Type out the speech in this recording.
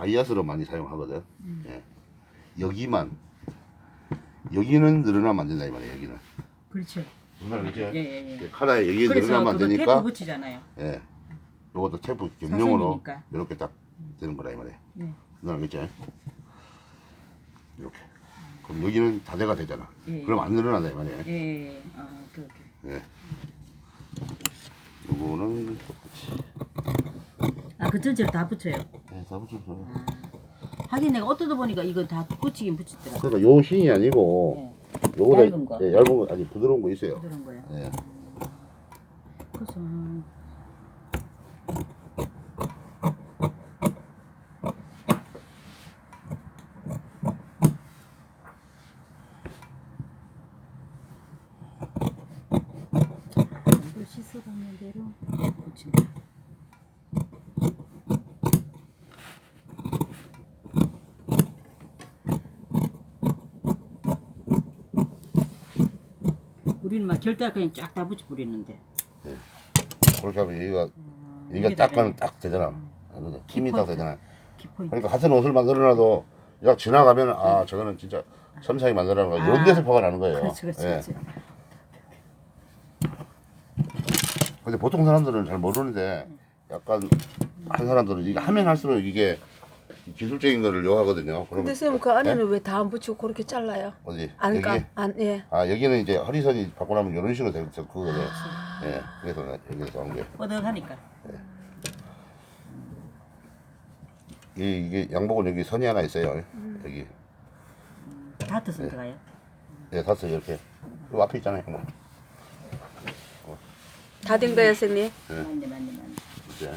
바이아스로 많이 사용하거든. 예. 여기만 여기는 늘어나면 안 된다 이 말이야. 여기는. 그렇죠. 누나 그죠? 예, 예, 예. 카라에 여기 그래서 늘어나면 안 그거 테이프 되니까. 붙이잖아요. 예. 요것도 테이프 겸용으로 사선이니까. 이렇게 딱 되는 거라 이 말이야. 네. 누나 그죠? 이렇게. 그럼 여기는 다대가 되잖아. 예, 그럼 안 늘어난다 이 말이야. 예, 예. 어, 그, 그. 예. 요거는 똑같이. 아, 그 전체를 다 붙여요. 붙였어. 하긴 내가 어떠다 보니까 이거 다 붙이긴 붙이더라. 그러니까 요 신이 아니고 예, 요거다 얇은 거. 예, 얇은 거 아니 부드러운 거 있어요. 그런 거야. 예. 그래서 이걸 씻어가는 대로 붙인다. 우리는 막 결대 그냥 쫙 다 붙여 버리는데. 그렇게 하면 여기가 이게 여기가 딱. 가면 딱 되잖아. 안? 힘이 딱 되잖아. 그러니까 같은 옷을 만들어놔도 약 지나가면 아 저거는 진짜 섬상이 만들어놓은 거 아. 이런 데서 화가 나는 거예요. 그렇지, 그렇지, 예. 그렇지. 근데 보통 사람들은 잘 모르는데 약간 한 사람들은 이게 하면 할수록 이게 기술적인 거를 요하거든요. 그러면 근데 쌤그 안에는 왜 다 안 붙이고 그렇게 잘라요? 어디 안까 여기 안 예. 아 여기는 이제 허리선이 받고 나면 이런 식으로 되죠 그거는 아. 예 그래서 나 여기서 한 게. 뻗어가니까. 이, 이게 양복은 여기 선이 하나 있어요. 여기 다트 선 들어가요. 예 샀어 이렇게 그 앞에 있잖아요 양복. 다된 거예요, 선생님? 맞네, 맞네, 맞네. 이제